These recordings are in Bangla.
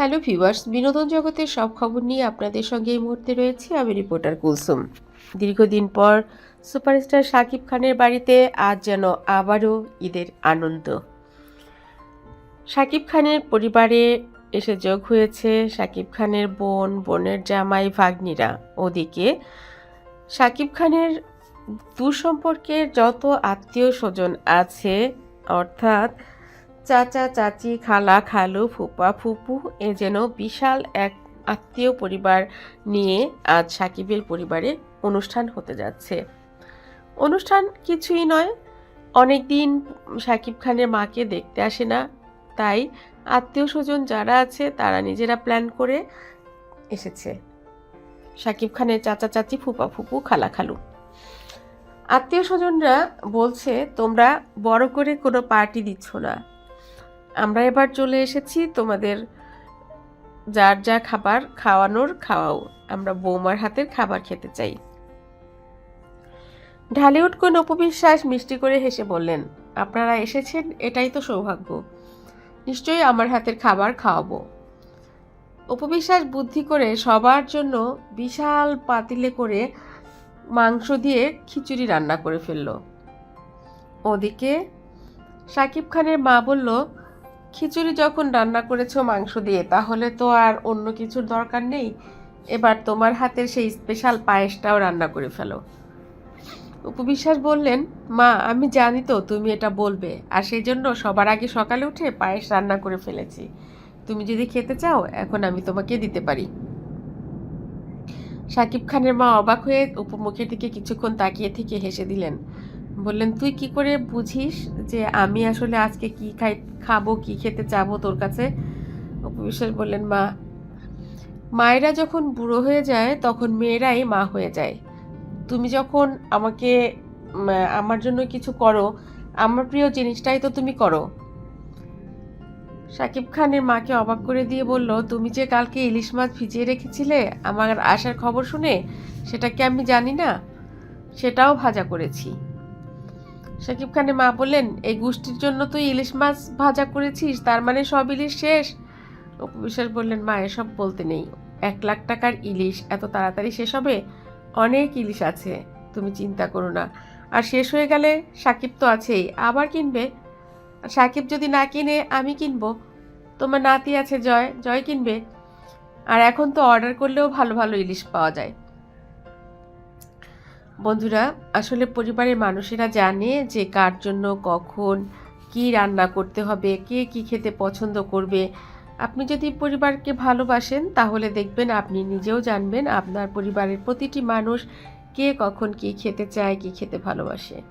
হ্যালো ভিউয়ার্স, বিনোদন জগতের সব খবর নিয়ে আপনাদের সঙ্গে এই মুহূর্তে রয়েছে আমি রিপোর্টার কুলসুম। দীর্ঘদিন পর সুপারস্টার শাকিব খানের বাড়িতে আজ যেন আবারও ঈদের আনন্দ। শাকিব খানের পরিবারে এসে যোগ হয়েছে শাকিব খানের বোন, বোনের জামাই ভাগ্নিরা। ওদিকে শাকিব খানের দুঃসম্পর্কের যত আত্মীয় স্বজন আছে, অর্থাৎ চাচা, চাচি, খালা, খালু, ফুপা, ফুপু, এ যেন বিশাল এক আত্মীয় পরিবার নিয়ে আজ সাকিবের পরিবারে অনুষ্ঠান হতে যাচ্ছে। অনুষ্ঠান কিছুই নয় অনেক দিন সাকিব খানের মাকে দেখতে আসে না, তাই আত্মীয় স্বজন যারা আছে তারা নিজেরা প্ল্যান করে এসেছে। সাকিব খানের চাচা, চাচি, ফুপা, ফুপু, খালা, খালু। আত্মীয় স্বজনরা বলছে, তোমরা বড় করে কোনো পার্টি দিচ্ছ না। আমরা এবার চলে এসেছি তোমাদের যার যা খাবার খাওয়ানোর খাওয়াও। আমরা বৌমার হাতের খাবার খেতে চাই। ঢালিউড কোন উপবিশ্বাস মিষ্টি করে হেসে বললেন, আপনারা এসেছেন, এটাই তো সৌভাগ্য। নিশ্চয়ই আমার হাতের খাবার খাওয়াবো। উপবিশ্বাস বুদ্ধি করে সবার জন্য বিশাল পাতিলে করে মাংস দিয়ে খিচুড়ি রান্না করে ফেলল। ওদিকে সাকিব খানের মা বলল খিচুড়ি যখন রান্না করেছ মাংস দিয়ে, তাহলে তো আর অন্য কিছুর দরকার নেই। এবার তোমার হাতের সেই স্পেশাল পায়েসটাও রান্না করে ফেলো। উপবিশ্বাস বললেন, মা, আমি জানি তো তুমি এটা বলবে, আর সেই জন্য সবার আগে সকালে উঠে পায়েস রান্না করে ফেলেছি। তুমি যদি খেতে চাও, এখন আমি তোমাকে দিতে পারি। সাকিব খানের মা অবাক হয়ে উপমুখের দিকে কিছুক্ষণ তাকিয়ে থেকে হেসে দিলেন বললেন, তুই কি করে বুঝিস যে আমি আসলে আজকে কি খাই, খাব, কি খেতে চাবো তোর কাছে? উপবিশ্বাস বললেন, মা, মায়েরা যখন বুড়ো হয়ে যায় তখন মেয়েরাই মা হয়ে যায়। তুমি যখন আমাকে আমার জন্য কিছু করো, আমার প্রিয় জিনিসটাই তো তুমি করো। সাকিব খানের মাকে অবাক করে দিয়ে বলল, তুমি যে কালকে ইলিশ মাছ ভিজিয়ে রেখেছিলে, আমার আসার খবর শুনে সেটা কি আমি জানি না? সেটাও ভাজা করেছি। সাকিব খানের মা বললেন, এই গোষ্ঠীর জন্য তুই ইলিশ মাছ ভাজা করেছিস, তার মানে সব ইলিশ শেষ? উপবিশ্বাস বললেন, মা, এসব বলতে নেই। এক লাখ টাকার ইলিশ, এত তাড়াতাড়ি শেষ হবে? অনেক ইলিশ আছে, তুমি চিন্তা করো না। আর শেষ হয়ে গেলে সাকিব তো আছেই, আবার কিনবে? সাকিব যদি না কিনে, আমি কিনবো? তোমার নাতি আছে, জয় জয় কিনবে? আর এখন তো অর্ডার করলেও ভালো ভালো ইলিশ পাওয়া যায়। বন্ধুরা, আসলে পরিবারের মানুষেরা জানে যে কার জন্য, কখন কি রান্না করতে হবে, কে কি খেতে পছন্দ করবে। আপনি যদি পরিবারকে ভালোবাসেন, তাহলে দেখবেন আপনি নিজেও জানবেন আপনার পরিবারের প্রতিটি মানুষ কে কখন কি খেতে চায়, কি খেতে ভালোবাসে।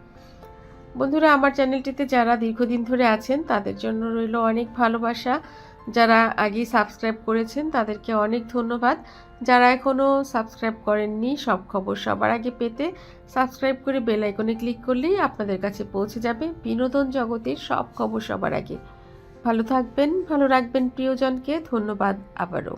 বন্ধুরা, আমার চ্যানেলটিতে যারা দীর্ঘদিন ধরে আছেন, তাদের জন্য রইল অনেক ভালোবাসা। যারা আগেই সাবস্ক্রাইব করেছেন, তাদেরকে অনেক ধন্যবাদ। যারা এখনও সাবস্ক্রাইব করেননি, সব খবর সবার আগে পেতে সাবস্ক্রাইব করে বেল আইকনে ক্লিক করলেই আপনাদের কাছে পৌঁছে যাবে বিনোদন জগতের সব খবর সবার আগে। ভালো থাকবেন, ভালো রাখবেন প্রিয়জনকে, ধন্যবাদ আবারও।